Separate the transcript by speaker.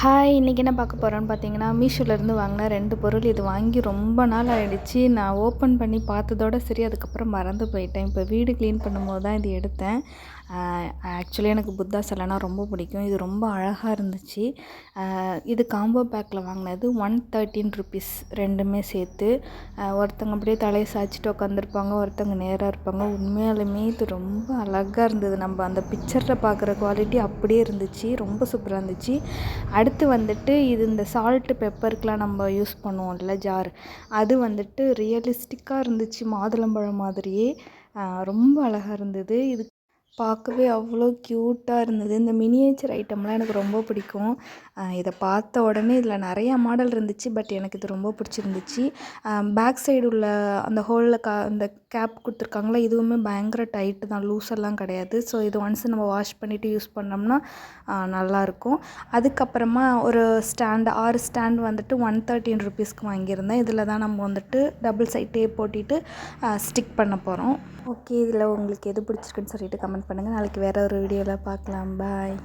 Speaker 1: Hi இன்றைக்கி என்ன பார்க்க போகிறோன்னு பார்த்தீங்கன்னா மீஷோலேருந்து வாங்கின ரெண்டு பொருள். இது வாங்கி ரொம்ப நாள் ஆகிடுச்சு நான் ஓப்பன் பண்ணி பார்த்ததோட சரி அதுக்கப்புறம் மறந்து போயிட்டேன். இப்போ வீடு க்ளீன் பண்ணும்போது தான் இது எடுத்தேன். ஆக்சுவலி எனக்கு புத்தா சிலைனா ரொம்ப பிடிக்கும். இது ரொம்ப அழகாக இருந்துச்சு. இது காம்போ பேக்கில் வாங்கினது ஒன் தேர்ட்டின் ருபீஸ் ரெண்டுமே சேர்த்து. ஒருத்தவங்க அப்படியே தலையை சாய்ச்சிட்டு உட்காந்துருப்பாங்க ஒருத்தவங்க நேராக இருப்பாங்க. உண்மையாலுமே இது ரொம்ப அழகாக இருந்தது. நம்ம அந்த பிக்சரில் பார்க்குற குவாலிட்டி அப்படியே இருந்துச்சு. ரொம்ப சூப்பராக இருந்துச்சு. அடுத்து வந்துட்டு இது இந்த சால்ட்டு பெப்பருக்கெலாம் நம்ம யூஸ் பண்ணுவோம்ல ஜார் அது வந்துட்டு ரியலிஸ்டிக்காக இருந்துச்சு. மாதுளம்பழம் மாதிரியே ரொம்ப அழகாக இருந்தது. இது பார்க்கவே அவ்வளோ க்யூட்டாக இருந்தது. இந்த மினியேச்சர் ஐட்டம்லாம் எனக்கு ரொம்ப பிடிக்கும். இதை பார்த்த உடனே இதில் நிறையா மாடல் இருந்துச்சு பட் எனக்கு இது ரொம்ப பிடிச்சிருந்துச்சு. பேக் சைடு உள்ள அந்த ஹோலில் கா அந்த கேப் கொடுத்துருக்காங்களா இதுவுமே பயங்கர டைட்டு தான். லூஸெல்லாம் கிடையாது. ஸோ இது ஒன்ஸ் நம்ம வாஷ் பண்ணிவிட்டு யூஸ் பண்ணோம்னா நல்லாயிருக்கும். அதுக்கப்புறமா ஒரு ஸ்டாண்டு ஆறு ஸ்டாண்ட் வந்துட்டு ஒன் தேர்ட்டின் ருபீஸ்க்கு வாங்கியிருந்தேன். இதில் தான் நம்ம வந்துட்டு டபுள் சைட் டேப் போட்டிட்டு ஸ்டிக் பண்ண போகிறோம் ஓகே இதில் உங்களுக்கு எது பிடிச்சிருக்குன்னு சொல்லிட்டு கமெண்ட் பண்ணுங்கள் நாளைக்கு வேறு ஒரு வீடியோவில் பார்க்கலாம் பாய்